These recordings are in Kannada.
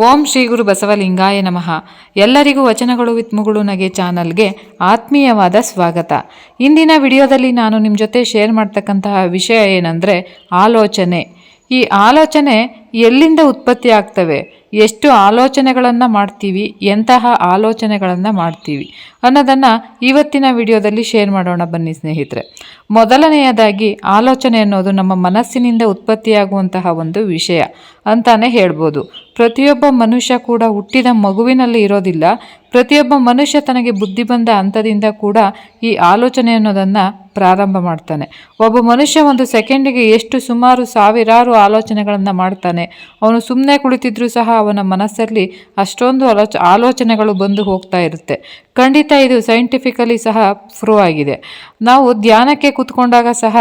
ಓಂ ಶ್ರೀ ಗುರು ಬಸವಲಿಂಗಾಯ ನಮಃ. ಎಲ್ಲರಿಗೂ ವಚನಗಳು ವಿತ್ ಮುಗುಳು ನಗೆ ಚಾನಲ್ಗೆ ಆತ್ಮೀಯವಾದ ಸ್ವಾಗತ. ಇಂದಿನ ವಿಡಿಯೋದಲ್ಲಿ ನಾನು ನಿಮ್ಮ ಜೊತೆ ಶೇರ್ ಮಾಡ್ತಕ್ಕಂತಹ ವಿಷಯ ಏನಂದರೆ ಆಲೋಚನೆ. ಈ ಆಲೋಚನೆ ಎಲ್ಲಿಂದ ಉತ್ಪತ್ತಿ ಆಗ್ತವೆ? ಎಷ್ಟು ಆಲೋಚನೆಗಳನ್ನು ಮಾಡ್ತೀವಿ? ಎಂತಹ ಆಲೋಚನೆಗಳನ್ನು ಮಾಡ್ತೀವಿ? ಅನ್ನೋದನ್ನು ಇವತ್ತಿನ ವಿಡಿಯೋದಲ್ಲಿ ಶೇರ್ ಮಾಡೋಣ ಬನ್ನಿ ಸ್ನೇಹಿತರೆ. ಮೊದಲನೆಯದಾಗಿ ಆಲೋಚನೆ ಅನ್ನೋದು ನಮ್ಮ ಮನಸ್ಸಿನಿಂದ ಉತ್ಪತ್ತಿಯಾಗುವಂತಹ ಒಂದು ವಿಷಯ. ಅಂತಾನೆ ಹೇಳ್ಬೋದು. ಪ್ರತಿಯೊಬ್ಬ ಮನುಷ್ಯ ಕೂಡ ಹುಟ್ಟಿದ ಮಗುವಿನಲ್ಲಿ ಇರೋದಿಲ್ಲ. ಪ್ರತಿಯೊಬ್ಬ ಮನುಷ್ಯ ತನಗೆ ಬುದ್ಧಿ ಬಂದ ಹಂತದಿಂದ ಕೂಡ ಈ ಆಲೋಚನೆ ಅನ್ನೋದನ್ನು ಪ್ರಾರಂಭ ಮಾಡ್ತಾನೆ. ಒಬ್ಬ ಮನುಷ್ಯ ಒಂದು ಸೆಕೆಂಡಿಗೆ ಎಷ್ಟು ಸುಮಾರು ಸಾವಿರಾರು ಆಲೋಚನೆಗಳನ್ನು ಮಾಡ್ತಾನೆ. ಅವನು ಸುಮ್ಮನೆ ಕುಳಿತಿದ್ರೂ ಸಹ ಅವನ ಮನಸ್ಸಲ್ಲಿ ಅಷ್ಟೊಂದು ಆಲೋಚ, ಆಲೋಚನೆಗಳು ಬಂದು ಹೋಗ್ತಾ ಇರುತ್ತೆ. ಖಂಡಿತ ಇದು ಸೈಂಟಿಫಿಕಲಿ ಸಹ ಪ್ರೂವ್ ಆಗಿದೆ. ನಾವು ಧ್ಯಾನಕ್ಕೆ ಕೂತ್ಕೊಂಡಾಗ ಸಹ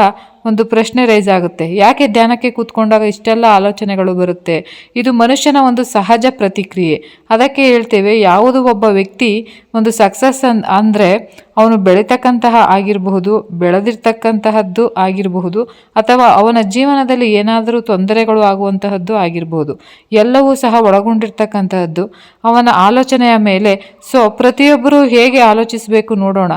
ಒಂದು ಪ್ರಶ್ನೆ ರೈಸ್ ಆಗುತ್ತೆ. ಯಾಕೆ ಧ್ಯಾನಕ್ಕೆ ಕೂತ್ಕೊಂಡಾಗ ಇಷ್ಟೆಲ್ಲ ಆಲೋಚನೆಗಳು ಬರುತ್ತೆ? ಇದು ಮನುಷ್ಯನ ಒಂದು ಸಹಜ ಪ್ರತಿಕ್ರಿಯೆ. ಅದಕ್ಕೆ ಹೇಳ್ತೇವೆ, ಯಾವುದು ಒಬ್ಬ ವ್ಯಕ್ತಿ ಒಂದು ಸಕ್ಸಸ್ ಅನ್, ಅಂದರೆ ಅವನು ಬೆಳೀತಕ್ಕಂತಹ ಆಗಿರಬಹುದು, ಬೆಳೆದಿರ್ತಕ್ಕಂತಹದ್ದು ಆಗಿರಬಹುದು, ಅಥವಾ ಅವನ ಜೀವನದಲ್ಲಿ ಏನಾದರೂ ತೊಂದರೆಗಳು ಆಗುವಂತಹದ್ದು ಆಗಿರಬಹುದು. ಎಲ್ಲವೂ ಸಹ ಒಳಗೊಂಡಿರ್ತಕ್ಕಂತಹದ್ದು. ಅವನ ಆಲೋಚನೆಯ ಮೇಲೆ ಸೊ ಪ್ರತಿಯೊಬ್ಬರು ಹೇಗೆ ಆಲೋಚಿಸಬೇಕು ನೋಡೋಣ.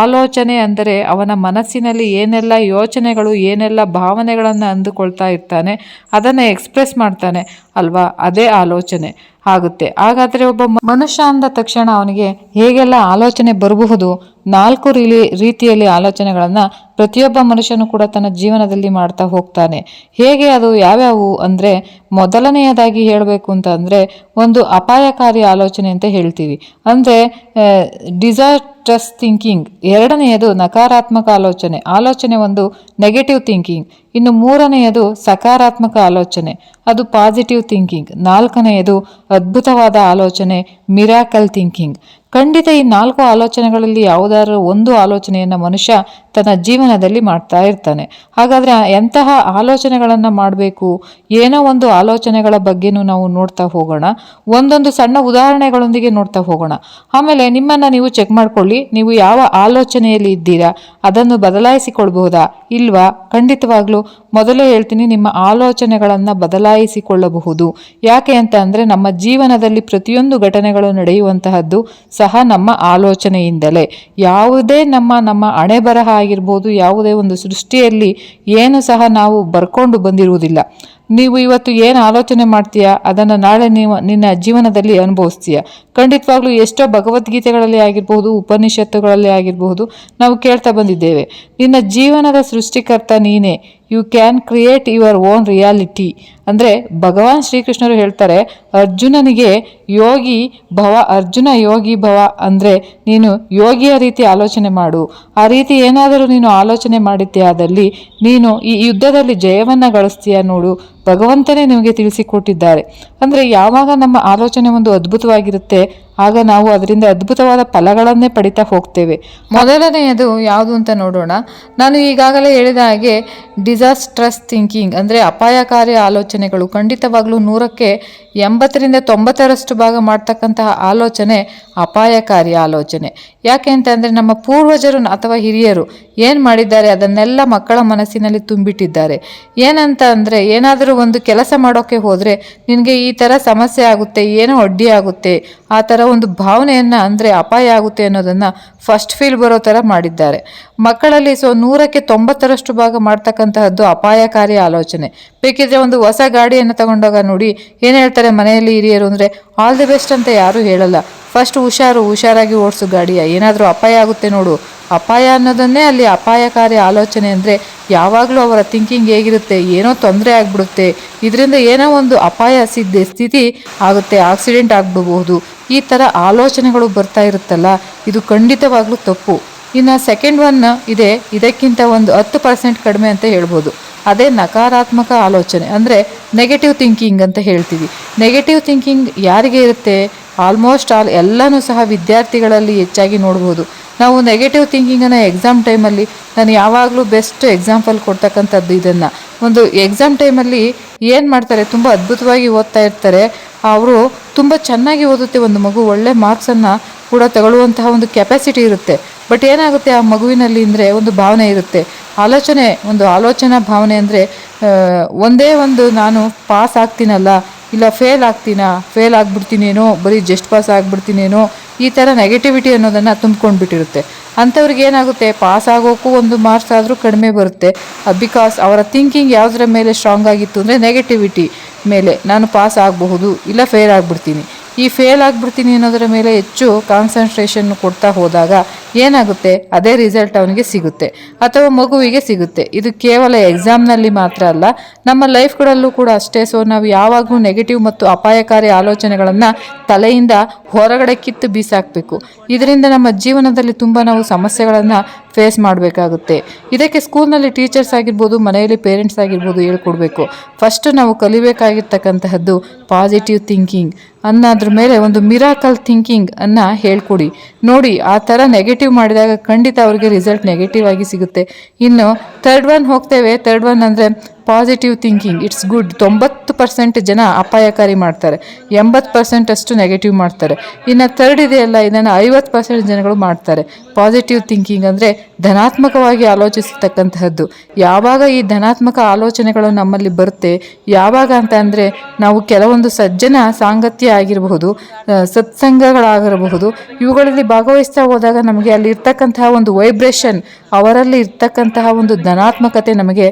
ಆಲೋಚನೆ ಅಂದರೆ ಅವನ ಮನಸ್ಸಿನಲ್ಲಿ ಏನೆಲ್ಲ ಯೋಚನೆಗಳು ಏನೆಲ್ಲ ಭಾವನೆಗಳನ್ನು ಅಂದುಕೊಳ್ತಾ ಇರ್ತಾನೆ ಅದನ್ನು ಎಕ್ಸ್ಪ್ರೆಸ್ ಮಾಡ್ತಾನೆ ಅಲ್ವಾ? ಅದೇ ಆಲೋಚನೆ. ಆಗುತ್ತೆ. ಹಾಗಾದರೆ ಒಬ್ಬ ಮನುಷ್ಯ ಅಂದ ತಕ್ಷಣ ಅವನಿಗೆ ಹೇಗೆಲ್ಲ ಆಲೋಚನೆ ಬರಬಹುದು, ನಾಲ್ಕು ರೀಲಿ, ರೀತಿಯಲ್ಲಿ ಆಲೋಚನೆಗಳನ್ನು ಪ್ರತಿಯೊಬ್ಬ ಮನುಷ್ಯನು ಕೂಡ ತನ್ನ ಜೀವನದಲ್ಲಿ ಮಾಡ್ತಾ ಹೋಗ್ತಾನೆ. ಹೇಗೆ ಅದು ಯಾವ್ಯಾವು ಅಂದರೆ ಮೊದಲನೆಯದಾಗಿ ಹೇಳಬೇಕು ಅಂತ ಅಂದರೆ ಒಂದು ಅಪಾಯಕಾರಿ ಆಲೋಚನೆ ಅಂತ ಹೇಳ್ತೀವಿ. ಅಂದರೆ ಡಿಸಾಸ್ಟ್ರಸ್ ಥಿಂಕಿಂಗ್ ಎರಡನೆಯದು ನಕಾರಾತ್ಮಕ ಆಲೋಚನೆ. ಆಲೋಚನೆ ಒಂದು ನೆಗೆಟಿವ್ ಥಿಂಕಿಂಗ್ ಇನ್ನು ಮೂರನೆಯದು ಸಕಾರಾತ್ಮಕ ಆಲೋಚನೆ. ಅದು ಪಾಸಿಟಿವ್ ಥಿಂಕಿಂಗ್ ನಾಲ್ಕನೆಯದು ಅದ್ಭುತವಾದ ಆಲೋಚನೆ ಮಿರಾಕಲ್ ಥಿಂಕಿಂಗ್ ಖಂಡಿತ ಈ ನಾಲ್ಕು ಆಲೋಚನೆಗಳಲ್ಲಿ ಯಾವುದಾದ್ರೂ ಒಂದು ಆಲೋಚನೆಯನ್ನು ಮನುಷ್ಯ ತನ್ನ ಜೀವನದಲ್ಲಿ ಮಾಡ್ತಾ ಇರ್ತಾನೆ. ಹಾಗಾದರೆ ಎಂತಹ ಆಲೋಚನೆಗಳನ್ನು ಮಾಡಬೇಕು? ಏನೋ ಒಂದು ಆಲೋಚನೆಗಳ ಬಗ್ಗೆನೂ ನಾವು ನೋಡ್ತಾ ಹೋಗೋಣ. ಒಂದೊಂದು ಸಣ್ಣ ಉದಾಹರಣೆಗಳೊಂದಿಗೆ ನೋಡ್ತಾ ಹೋಗೋಣ. ಆಮೇಲೆ ನಿಮ್ಮನ್ನು ನೀವು ಚೆಕ್ ಮಾಡ್ಕೊಳ್ಳಿ. ನೀವು ಯಾವ ಆಲೋಚನೆಯಲ್ಲಿ ಇದ್ದೀರಾ? ಅದನ್ನು ಬದಲಾಯಿಸಿಕೊಳ್ಬಹುದಾ? ಇಲ್ವಾ? ಖಂಡಿತವಾಗ್ಲೂ ಮೊದಲೇ ಹೇಳ್ತೀನಿ, ನಿಮ್ಮ ಆಲೋಚನೆಗಳನ್ನು ಬದಲಾಯಿಸಿಕೊಳ್ಳಬಹುದು. ಯಾಕೆ ಅಂತ ಅಂದರೆ ನಮ್ಮ ಜೀವನದಲ್ಲಿ ಪ್ರತಿಯೊಂದು ಘಟನೆಗಳು ನಡೆಯುವಂತಹದ್ದು ಸಹ ನಮ್ಮ ಆಲೋಚನೆಯಿಂದಲೇ. ಯಾವುದೇ ನಮ್ಮ ನಮ್ಮ ಹಣೆ ಬರಹ ಆಗಿರ್ಬೋದು ಯಾವುದೇ ಒಂದು ಸೃಷ್ಟಿಯಲ್ಲಿ ಏನು ಸಹ ನಾವು ಬರ್ಕೊಂಡು ಬಂದಿರುವುದಿಲ್ಲ. ನೀವು ಇವತ್ತು ಏನು ಆಲೋಚನೆ ಮಾಡ್ತೀಯಾ? ಅದನ್ನು ನಾಳೆ ನೀವು ನಿನ್ನ ಜೀವನದಲ್ಲಿ ಅನುಭವಿಸ್ತೀಯ? ಖಂಡಿತವಾಗ್ಲೂ ಎಷ್ಟೋ ಭಗವದ್ಗೀತೆಗಳಲ್ಲಿ ಆಗಿರಬಹುದು, ಉಪನಿಷತ್ತುಗಳಲ್ಲಿ ಆಗಿರಬಹುದು, ನಾವು ಕೇಳ್ತಾ ಬಂದಿದ್ದೇವೆ. ನಿನ್ನ ಜೀವನದ ಸೃಷ್ಟಿಕರ್ತ ನೀನೇ. You can create your own reality ಅಂದರೆ ಭಗವಾನ್ ಶ್ರೀಕೃಷ್ಣರು ಹೇಳ್ತಾರೆ, ಅರ್ಜುನನಿಗೆ ಯೋಗಿ ಭವ, ಅರ್ಜುನ ಯೋಗಿ ಭವ ಅಂದರೆ ನೀನು ಯೋಗಿಯ ರೀತಿ ಆಲೋಚನೆ ಮಾಡು. ಆ ರೀತಿ ಏನಾದರೂ ನೀನು ಆಲೋಚನೆ ಮಾಡಿದ್ದೆ ಆದಲ್ಲಿ ನೀನು ಈ ಯುದ್ಧದಲ್ಲಿ ಜಯವನ್ನು ಗಳಿಸ್ತೀಯ ನೋಡು. ಭಗವಂತನೇ ನಿಮಗೆ ತಿಳಿಸಿಕೊಟ್ಟಿದ್ದಾರೆ ಅಂದರೆ ಯಾವಾಗ ನಮ್ಮ ಆಲೋಚನೆ ಒಂದು ಅದ್ಭುತವಾಗಿರುತ್ತೆ ಆಗ ನಾವು ಅದರಿಂದ ಅದ್ಭುತವಾದ ಫಲಗಳನ್ನೇ ಪಡಿತಾ ಹೋಗ್ತೇವೆ. ಮೊದಲನೆಯದು ಯಾವುದು ಅಂತ ನೋಡೋಣ. ನಾನು ಈಗಾಗಲೇ ಹೇಳಿದ ಹಾಗೆ ಡಿಸಾಸ್ಟ್ರಸ್ ಥಿಂಕಿಂಗ್ ಅಂದರೆ ಅಪಾಯಕಾರಿ ಆಲೋಚನೆಗಳು. ಖಂಡಿತವಾಗ್ಲೂ ನೂರಕ್ಕೆ ಎಂಬತ್ತರಿಂದ ತೊಂಬತ್ತರಷ್ಟು ಭಾಗ ಮಾಡ್ತಕ್ಕಂತಹ ಆಲೋಚನೆ ಅಪಾಯಕಾರಿ ಆಲೋಚನೆ. ಯಾಕೆ ಅಂತಂದರೆ ನಮ್ಮ ಪೂರ್ವಜರು ಅಥವಾ ಹಿರಿಯರು ಏನು ಮಾಡಿದ್ದಾರೆ ಅದನ್ನೆಲ್ಲ ಮಕ್ಕಳ ಮನಸ್ಸಿನಲ್ಲಿ ತುಂಬಿಟ್ಟಿದ್ದಾರೆ. ಏನಂತ ಅಂದರೆ ಏನಾದರೂ ಒಂದು ಕೆಲಸ ಮಾಡೋಕ್ಕೆ ಹೋದರೆ ನಿನಗೆ ಈ ಥರ ಸಮಸ್ಯೆ ಆಗುತ್ತೆ, ಏನೋ ಅಡ್ಡಿ ಆಗುತ್ತೆ, ಆ ಥರ ಒಂದು ಭಾವನೆಯನ್ನು ಅಂದರೆ ಅಪಾಯ ಆಗುತ್ತೆ ಅನ್ನೋದನ್ನು ಫಸ್ಟ್ ಫೀಲ್ ಬರೋ ಥರ ಮಾಡಿದ್ದಾರೆ. ಮಕ್ಕಳಲ್ಲಿ ಸೊ ನೂರಕ್ಕೆ ತೊಂಬತ್ತರಷ್ಟು ಭಾಗ ಮಾಡ್ತಕ್ಕಂತಹದ್ದು ಅಪಾಯಕಾರಿ ಆಲೋಚನೆ. ಬೇಕಿದ್ರೆ ಒಂದು ಹೊಸ ಗಾಡಿಯನ್ನು ತಗೊಂಡಾಗ ನೋಡಿ, ಏನು ಹೇಳ್ತಾರೆ ಮನೆಯಲ್ಲಿ ಹಿರಿಯರು ಅಂದರೆ ಆಲ್ ದಿ ಬೆಸ್ಟ್ ಅಂತ ಯಾರೂ ಹೇಳಲ್ಲ. ಫಸ್ಟ್ ಹುಷಾರು, ಹುಷಾರಾಗಿ ಓಡಿಸು ಗಾಡಿಯ. ಏನಾದರೂ ಅಪಾಯ ಆಗುತ್ತೆ ನೋಡು. ಅಪಾಯ ಅನ್ನೋದನ್ನೇ ಅಲ್ಲಿ ಅಪಾಯಕಾರಿ ಆಲೋಚನೆ ಅಂದರೆ ಯಾವಾಗಲೂ ಅವರ ಥಿಂಕಿಂಗ್ ಹೇಗಿರುತ್ತೆ, ಏನೋ ತೊಂದರೆ ಆಗಿಬಿಡುತ್ತೆ, ಇದರಿಂದ ಏನೋ ಒಂದು ಅಪಾಯ ಸಿದ್ಧ ಸ್ಥಿತಿ ಆಗುತ್ತೆ ಆಕ್ಸಿಡೆಂಟ್ ಆಗಬಹುದು ಈ ಥರ ಆಲೋಚನೆಗಳು ಬರ್ತಾ ಇರುತ್ತಲ್ಲ, ಇದು ಖಂಡಿತವಾಗ್ಲೂ ತಪ್ಪು. ಇನ್ನು ಸೆಕೆಂಡ್ ಒನ್ ಇದೆ, ಇದಕ್ಕಿಂತ ಒಂದು ಹತ್ತು ಪರ್ಸೆಂಟ್ ಕಡಿಮೆ ಅಂತ ಹೇಳ್ಬೋದು. ಅದೇ ನಕಾರಾತ್ಮಕ ಆಲೋಚನೆ, ಅಂದರೆ ನೆಗೆಟಿವ್ ಥಿಂಕಿಂಗ್ ಅಂತ ಹೇಳ್ತೀವಿ. ನೆಗೆಟಿವ್ ಥಿಂಕಿಂಗ್ ಯಾರಿಗೆ ಇರುತ್ತೆ? ಆಲ್ಮೋಸ್ಟ್ ಆಲ್ ಎಲ್ಲನೂ ಸಹ ವಿದ್ಯಾರ್ಥಿಗಳಲ್ಲಿ ಹೆಚ್ಚಾಗಿ ನೋಡ್ಬೋದು. ನಾವು ನೆಗೆಟಿವ್ ಥಿಂಕಿಂಗನ್ನು ಎಕ್ಸಾಮ್ ಟೈಮಲ್ಲಿ ನಾನು ಯಾವಾಗಲೂ ಬೆಸ್ಟ್ ಎಕ್ಸಾಂಪಲ್ ಕೊಡ್ತಕ್ಕಂಥದ್ದು ಇದನ್ನು. ಒಂದು ಎಕ್ಸಾಮ್ ಟೈಮಲ್ಲಿ ಏನು ಮಾಡ್ತಾರೆ? ತುಂಬ ಅದ್ಭುತವಾಗಿ ಓದ್ತಾ ಇರ್ತಾರೆ. ಅವರು ತುಂಬ ಚೆನ್ನಾಗಿ ಓದುತ್ತೆ. ಒಂದು ಮಗು ಒಳ್ಳೆ ಮಾರ್ಕ್ಸನ್ನು ಕೂಡ ತಗೊಳ್ಳುವಂತಹ ಒಂದು ಕೆಪಾಸಿಟಿ ಇರುತ್ತೆ. ಬಟ್ ಏನಾಗುತ್ತೆ? ಆ ಮಗುವಿನಲ್ಲಿ ಅಂದರೆ ಒಂದು ಭಾವನೆ ಇರುತ್ತೆ. ಆಲೋಚನೆ, ಒಂದು ಆಲೋಚನಾ ಭಾವನೆ ಅಂದರೆ ಒಂದೇ ಒಂದು ನಾನು ಪಾಸ್ ಆಗ್ತೀನಲ್ಲ, ಇಲ್ಲ ಫೇಲ್ ಆಗ್ತೀನಾ? ಫೇಲ್ ಆಗ್ಬಿಡ್ತೀನೇನೋ, ಬರೀ ಜಸ್ಟ್ ಪಾಸ್ ಆಗ್ಬಿಡ್ತೀನೇನೋ ಈ ಥರ ನೆಗೆಟಿವಿಟಿ ಅನ್ನೋದನ್ನು ತುಂಬ್ಕೊಂಡ್ಬಿಟ್ಟಿರುತ್ತೆ. ಅಂಥವ್ರಿಗೆ ಏನಾಗುತ್ತೆ? ಪಾಸ್ ಆಗೋಕ್ಕೂ ಒಂದು ಮಾರ್ಕ್ಸ್ ಆದರೂ ಕಡಿಮೆ ಬರುತ್ತೆ. ಬಿಕಾಸ್ ಅವರ ಥಿಂಕಿಂಗ್ ಯಾವುದರ ಮೇಲೆ ಸ್ಟ್ರಾಂಗ್ ಆಗಿತ್ತು ಅಂದರೆ ನೆಗೆಟಿವಿಟಿ ಮೇಲೆ. ನಾನು ಪಾಸ್ ಆಗಬಹುದು ಇಲ್ಲ ಫೇಲ್ ಆಗಿಬಿಡ್ತೀನಿ. ಈ ಫೇಲ್ ಆಗಿಬಿಡ್ತೀನಿ ಅನ್ನೋದರ ಮೇಲೆ ಹೆಚ್ಚು ಕಾನ್ಸಂಟ್ರೇಷನ್ ಕೊಡ್ತಾ ಹೋದಾಗ ಏನಾಗುತ್ತೆ? ಅದೇ ರಿಸಲ್ಟ್ ಅವನಿಗೆ ಸಿಗುತ್ತೆ. ಅಥವಾ ಮಗುವಿಗೆ ಸಿಗುತ್ತೆ. ಇದು ಕೇವಲ ಎಕ್ಸಾಮ್ನಲ್ಲಿ ಮಾತ್ರ ಅಲ್ಲ, ನಮ್ಮ ಲೈಫ್ಗಳಲ್ಲೂ ಕೂಡ ಅಷ್ಟೇ. ಸೊ ನಾವು ಯಾವಾಗಲೂ ನೆಗೆಟಿವ್ ಮತ್ತು ಅಪಾಯಕಾರಿ ಆಲೋಚನೆಗಳನ್ನು ತಲೆಯಿಂದ ಹೊರಗಡೆ ಕಿತ್ತು ಬೀಸಾಕಬೇಕು. ಇದರಿಂದ ನಮ್ಮ ಜೀವನದಲ್ಲಿ ತುಂಬ ನಾವು ಸಮಸ್ಯೆಗಳನ್ನು ಫೇಸ್ ಮಾಡಬೇಕಾಗುತ್ತೆ. ಇದಕ್ಕೆ ಸ್ಕೂಲ್ನಲ್ಲಿ ಟೀಚರ್ಸ್ ಆಗಿರ್ಬೋದು, ಮನೆಯಲ್ಲಿ ಪೇರೆಂಟ್ಸ್ ಆಗಿರ್ಬೋದು ಹೇಳ್ಕೊಡ್ಬೇಕು. ಫಸ್ಟ್ ನಾವು ಕಲಿಬೇಕಾಗಿರ್ತಕ್ಕಂತಹದ್ದು ಪಾಸಿಟಿವ್ ಥಿಂಕಿಂಗ್ ಅನ್ನೋದ್ರ ಮೇಲೆ ಒಂದು ಮಿರಾಕಲ್ ಥಿಂಕಿಂಗ್ ಅನ್ನು ಹೇಳ್ಕೊಡಿ. ನೋಡಿ, ಆ ಥರ ನೆಗೆಟಿವ್ ಮಾಡಿದಾಗ ಖಂಡಿತ ಅವರಿಗೆ ರಿಸಲ್ಟ್ ನೆಗೆಟಿವ್ ಆಗಿ ಸಿಗುತ್ತೆ. ಇನ್ನು ಥರ್ಡ್ ಒನ್ ಹೋಗ್ತೇವೆ. ಥರ್ಡ್ ಒನ್ ಅಂದರೆ ಪಾಸಿಟಿವ್ ಥಿಂಕಿಂಗ್ ಇಟ್ಸ್ ಗುಡ್ ತೊಂಬತ್ತು ಪರ್ಸೆಂಟ್ ಜನ ಅಪಾಯಕಾರಿ ಮಾಡ್ತಾರೆ. ಎಂಬತ್ತು ಪರ್ಸೆಂಟ್ ಅಷ್ಟು ನೆಗೆಟಿವ್ ಮಾಡ್ತಾರೆ. ಇನ್ನು ಥರ್ಡ್ ಇದೆಯಲ್ಲ ಇದನ್ನು ಐವತ್ತು ಪರ್ಸೆಂಟ್ ಜನಗಳು ಮಾಡ್ತಾರೆ. ಪಾಸಿಟಿವ್ ಥಿಂಕಿಂಗ್ ಅಂದರೆ ಧನಾತ್ಮಕವಾಗಿ ಆಲೋಚಿಸತಕ್ಕಂತಹದ್ದು. ಯಾವಾಗ ಈ ಧನಾತ್ಮಕ ಆಲೋಚನೆಗಳು ನಮ್ಮಲ್ಲಿ ಬರುತ್ತೆ, ಯಾವಾಗ ಅಂತ ಅಂದರೆ ನಾವು ಕೆಲವೊಂದು ಸಜ್ಜನ ಸಾಂಗತ್ಯ ಆಗಿರಬಹುದು ಸತ್ಸಂಗಗಳಾಗಿರಬಹುದು, ಇವುಗಳಲ್ಲಿ ಭಾಗವಹಿಸ್ತಾ ಹೋದಾಗ ನಮಗೆ ಅಲ್ಲಿ ಇರ್ತಕ್ಕಂತಹ ಒಂದು ವೈಬ್ರೇಷನ್ ಅವರಲ್ಲಿ ಇರ್ತಕ್ಕಂತಹ ಒಂದು ಧನಾತ್ಮಕತೆ ನಮಗೆ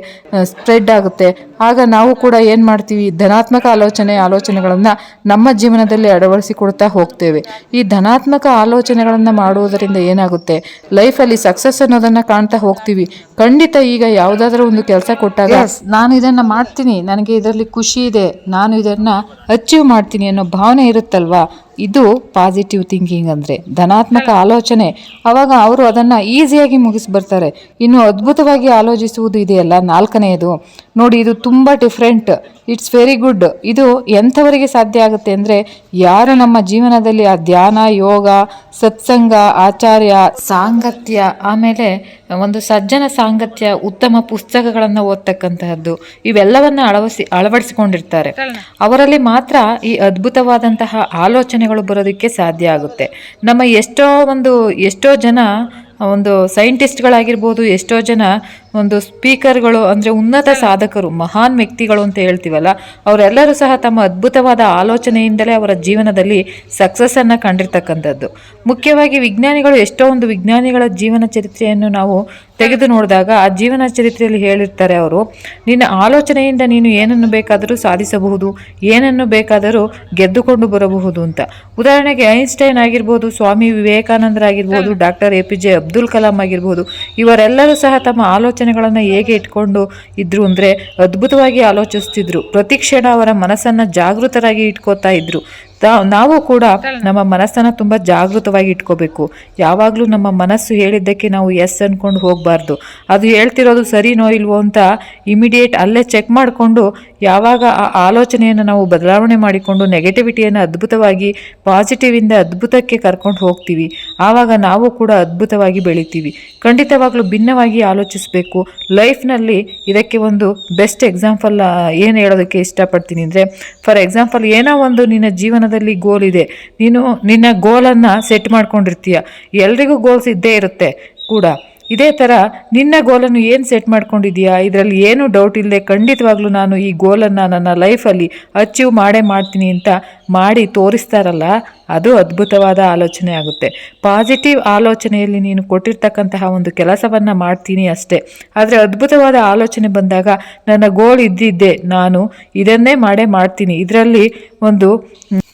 ಸ್ಪ್ರೆಡ್ ಆಗುತ್ತೆ. ಆಗ ನಾವು ಕೂಡ ಏನು ಮಾಡ್ತೀವಿ? ಧನಾತ್ಮಕ ಆಲೋಚನೆ, ಆಲೋಚನೆಗಳನ್ನು ನಮ್ಮ ಜೀವನದಲ್ಲಿ ಅಳವಡಿಸಿಕೊಡ್ತಾ ಹೋಗ್ತೇವೆ. ಈ ಧನಾತ್ಮಕ ಆಲೋಚನೆಗಳನ್ನು ಮಾಡುವುದರಿಂದ ಏನಾಗುತ್ತೆ? ಲೈಫಲ್ಲಿ ಸಕ್ಸಸ್ ಅನ್ನೋದನ್ನು ಕಾಣ್ತಾ ಹೋಗ್ತೀವಿ. ಖಂಡಿತ ಈಗ ಯಾವುದಾದ್ರೂ ಒಂದು ಕೆಲಸ ಕೊಟ್ಟಾಗ ನಾನು ಇದನ್ನು ಮಾಡ್ತೀನಿ. ನನಗೆ ಇದರಲ್ಲಿ ಖುಷಿ ಇದೆ. ನಾನು ಇದನ್ನು ಅಚೀವ್ ಮಾಡ್ತೀನಿ ಅನ್ನೋ ಭಾವನೆ ಇರುತ್ತಲ್ವಾ? ಇದು ಪಾಸಿಟಿವ್ ಥಿಂಕಿಂಗ್ ಅಂದರೆ ಧನಾತ್ಮಕ ಆಲೋಚನೆ. ಅವಾಗ ಅವರು ಅದನ್ನು ಈಸಿಯಾಗಿ ಮುಗಿಸ್ಬರ್ತಾರೆ. ಇನ್ನು ಅದ್ಭುತವಾಗಿ ಆಲೋಚಿಸುವುದು ಇದೆಯಲ್ಲ, ನಾಲ್ಕನೆಯದು. ನೋಡಿ, ಇದು ತುಂಬ ಡಿಫ್ರೆಂಟ್ ಇಟ್ಸ್ ವೆರಿ ಗುಡ್ ಇದು ಎಂಥವರಿಗೆ ಸಾಧ್ಯ ಆಗುತ್ತೆ ಅಂದರೆ ಯಾರು ನಮ್ಮ ಜೀವನದಲ್ಲಿ ಆ ಧ್ಯಾನ, ಯೋಗ, ಸತ್ಸಂಗ, ಆಚಾರ್ಯ, ಸಾಂಗತ್ಯ, ಆಮೇಲೆ ಒಂದು ಸಜ್ಜನ ಸಾಂಗತ್ಯ, ಉತ್ತಮ ಪುಸ್ತಕಗಳನ್ನು ಓದ್ತಕ್ಕಂತಹದ್ದು, ಇವೆಲ್ಲವನ್ನು ಅಳವಡಿಸಿ ಅಳವಡಿಸಿಕೊಂಡಿರ್ತಾರೆ. ಅವರಲ್ಲಿ ಮಾತ್ರ ಈ ಅದ್ಭುತವಾದಂತಹ ಆಲೋಚನೆಗಳು ಬರೋದಕ್ಕೆ ಸಾಧ್ಯ ಆಗುತ್ತೆ. ನಮ್ಮ ಎಷ್ಟೋ ಒಂದು, ಎಷ್ಟೋ ಜನ ಒಂದು ಸೈಂಟಿಸ್ಟ್ಗಳಾಗಿರ್ಬೋದು ಎಷ್ಟೋ ಜನ ಒಂದು ಸ್ಪೀಕರ್ಗಳು ಅಂದರೆ ಉನ್ನತ ಸಾಧಕರು ಮಹಾನ್ ವ್ಯಕ್ತಿಗಳು ಅಂತ ಹೇಳ್ತೀವಲ್ಲ ಅವರೆಲ್ಲರೂ ಸಹ ತಮ್ಮ ಅದ್ಭುತವಾದ ಆಲೋಚನೆಯಿಂದಲೇ ಅವರ ಜೀವನದಲ್ಲಿ ಸಕ್ಸಸ್ಸನ್ನು ಕಂಡಿರ್ತಕ್ಕಂಥದ್ದು. ಮುಖ್ಯವಾಗಿ ವಿಜ್ಞಾನಿಗಳು ಎಷ್ಟೋ ಒಂದು ವಿಜ್ಞಾನಿಗಳ ಜೀವನ ಚರಿತ್ರೆಯನ್ನು ನಾವು ತೆಗೆದು ನೋಡಿದಾಗ ಆ ಜೀವನ ಚರಿತ್ರೆಯಲ್ಲಿ ಹೇಳಿರ್ತಾರೆ ಅವರು ನಿನ್ನ ಆಲೋಚನೆಯಿಂದ ನೀನು ಏನನ್ನು ಬೇಕಾದರೂ ಸಾಧಿಸಬಹುದು ಏನನ್ನು ಬೇಕಾದರೂ ಗೆದ್ದುಕೊಂಡು ಬರಬಹುದು ಅಂತ. ಉದಾಹರಣೆಗೆ ಐನ್ಸ್ಟೈನ್ ಆಗಿರ್ಬೋದು Swami ವಿವೇಕಾನಂದರಾಗಿರ್ಬೋದು doctor A P J Abdul Kalam ಆಗಿರ್ಬೋದು ಇವರೆಲ್ಲರೂ ಸಹ ತಮ್ಮ ಆಲೋಚನೆಗಳನ್ನು ಹೇಗೆ ಇಟ್ಕೊಂಡು ಇದ್ರು ಅಂದರೆ ಅದ್ಭುತವಾಗಿ ಆಲೋಚಿಸ್ತಿದ್ರು. ಪ್ರತಿ ಕ್ಷಣ ಅವರ ಮನಸ್ಸನ್ನು ಜಾಗೃತರಾಗಿ ಇಟ್ಕೋತಾ ಇದ್ರು. ನಾವು ಕೂಡ ನಮ್ಮ ಮನಸ್ಸನ್ನು ತುಂಬ ಜಾಗೃತವಾಗಿ ಇಟ್ಕೋಬೇಕು. ಯಾವಾಗಲೂ ನಮ್ಮ ಮನಸ್ಸು ಹೇಳಿದ್ದಕ್ಕೆ ನಾವು ಎಸ್ ಅನ್ಕೊಂಡು ಹೋಗಬಾರ್ದು. ಅದು ಹೇಳ್ತಿರೋದು ಸರಿನೋ ಇಲ್ವೋ ಅಂತ ಇಮಿಡಿಯೇಟ್ ಅಲ್ಲೇ ಚೆಕ್ ಮಾಡಿಕೊಂಡು ಯಾವಾಗ ಆ ಆಲೋಚನೆಯನ್ನು ನಾವು ಬದಲಾವಣೆ ಮಾಡಿಕೊಂಡು ನೆಗೆಟಿವಿಟಿಯನ್ನು ಅದ್ಭುತವಾಗಿ ಪಾಸಿಟಿವಿಂದ ಅದ್ಭುತಕ್ಕೆ ಕರ್ಕೊಂಡು ಹೋಗ್ತೀವಿ. ಆವಾಗ ನಾವು ಕೂಡ ಅದ್ಭುತವಾಗಿ ಬೆಳಿತೀವಿ. ಖಂಡಿತವಾಗ್ಲೂ ಭಿನ್ನವಾಗಿ ಆಲೋಚಿಸಬೇಕು. ಲೈಫ್ನಲ್ಲಿ ಇದಕ್ಕೆ ಒಂದು ಬೆಸ್ಟ್ ಎಕ್ಸಾಂಪಲ್ ಏನು ಹೇಳೋದಕ್ಕೆ ಇಷ್ಟಪಡ್ತೀನಿ ಅಂದರೆ ಫಾರ್ ಎಕ್ಸಾಂಪಲ್ ಏನೋ ಒಂದು ನಿನ್ನ ಜೀವನದಲ್ಲಿ ಗೋಲ್ ಇದೆ. ನೀನು ನಿನ್ನ ಗೋಲನ್ನು ಸೆಟ್ ಮಾಡ್ಕೊಂಡಿರ್ತೀಯ. ಎಲ್ರಿಗೂ ಗೋಲ್ಸ್ ಇದ್ದೇ ಇರುತ್ತೆ ಕೂಡ. ಇದೇ ಥರ ನಿನ್ನ ಗೋಲನ್ನು ಏನು ಸೆಟ್ ಮಾಡ್ಕೊಂಡಿದ್ದೀಯಾ? ಇದರಲ್ಲಿ ಏನು ಡೌಟ್ ಇಲ್ಲದೆ ಖಂಡಿತವಾಗ್ಲೂ ನಾನು ಈ ಗೋಲನ್ನು ನನ್ನ ಲೈಫಲ್ಲಿ ಅಚೀವ್ ಮಾಡೇ ಮಾಡ್ತೀನಿ ಅಂತ ಮಾಡಿ ತೋರಿಸ್ತಾರಲ್ಲ ಅದು ಅದ್ಭುತವಾದ ಆಲೋಚನೆ ಆಗುತ್ತೆ. ಪಾಸಿಟಿವ್ ಆಲೋಚನೆಯಲ್ಲಿ ನೀನು ಕೊಟ್ಟಿರ್ತಕ್ಕಂತಹ ಒಂದು ಕೆಲಸವನ್ನು ಮಾಡ್ತೀನಿ ಅಷ್ಟೇ. ಆದರೆ ಅದ್ಭುತವಾದ ಆಲೋಚನೆ ಬಂದಾಗ ನನ್ನ ಗೋಲ್ ಇದ್ದಿದ್ದೆ, ನಾನು ಇದನ್ನೇ ಮಾಡೇ ಮಾಡ್ತೀನಿ. ಇದರಲ್ಲಿ ಒಂದು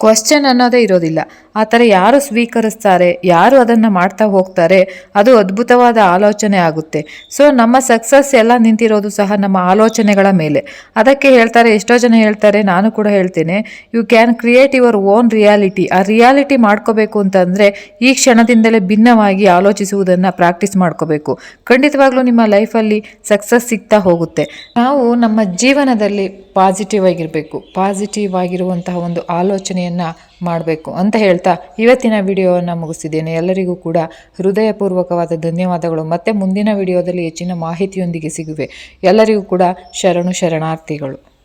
ಕ್ವಶನ್ ಅನ್ನೋದೇ ಇರೋದಿಲ್ಲ. ಆ ಥರ ಯಾರು ಸ್ವೀಕರಿಸ್ತಾರೆ, ಯಾರು ಅದನ್ನು ಮಾಡ್ತಾ ಹೋಗ್ತಾರೆ, ಅದು ಅದ್ಭುತವಾದ ಆಲೋಚನೆ ಆಗುತ್ತೆ. ಸೊ ನಮ್ಮ ಸಕ್ಸಸ್ ಎಲ್ಲ ನಿಂತಿರೋದು ಸಹ ನಮ್ಮ ಆಲೋಚನೆಗಳ ಮೇಲೆ. ಅದಕ್ಕೆ ಹೇಳ್ತಾರೆ, ಎಷ್ಟೋ ಜನ ಹೇಳ್ತಾರೆ, ನಾನು ಕೂಡ ಹೇಳ್ತೇನೆ you can create your own reality ಆ ರಿಯಾಲಿಟಿ ಮಾಡ್ಕೋಬೇಕು ಅಂತಂದರೆ ಈ ಕ್ಷಣದಿಂದಲೇ ಭಿನ್ನವಾಗಿ ಆಲೋಚಿಸುವುದನ್ನು ಪ್ರಾಕ್ಟೀಸ್ ಮಾಡ್ಕೋಬೇಕು. ಖಂಡಿತವಾಗ್ಲೂ ನಿಮ್ಮ ಲೈಫಲ್ಲಿ ಸಕ್ಸಸ್ ಸಿಗ್ತಾ ಹೋಗುತ್ತೆ. ನಾವು ನಮ್ಮ ಜೀವನದಲ್ಲಿ ಪಾಸಿಟಿವ್ ಆಗಿರಬೇಕು. ಪಾಸಿಟಿವ್ ಆಗಿರುವಂತಹ ಒಂದು ಆಲೋಚನೆಯನ್ನು ಮಾಡಬೇಕು ಅಂತ ಹೇಳ್ತಾ ಇವತ್ತಿನ ವಿಡಿಯೋವನ್ನು ಮುಗಿಸಿದ್ದೇನೆ ಎಲ್ಲರಿಗೂ ಕೂಡ ಹೃದಯಪೂರ್ವಕವಾದ ಧನ್ಯವಾದಗಳು. ಮತ್ತೆ ಮುಂದಿನ ವಿಡಿಯೋದಲ್ಲಿ ಹೆಚ್ಚಿನ ಮಾಹಿತಿಯೊಂದಿಗೆ ಸಿಗುವೆ. ಎಲ್ಲರಿಗೂ ಕೂಡ ಶರಣು ಶರಣಾರ್ಥಿಗಳು.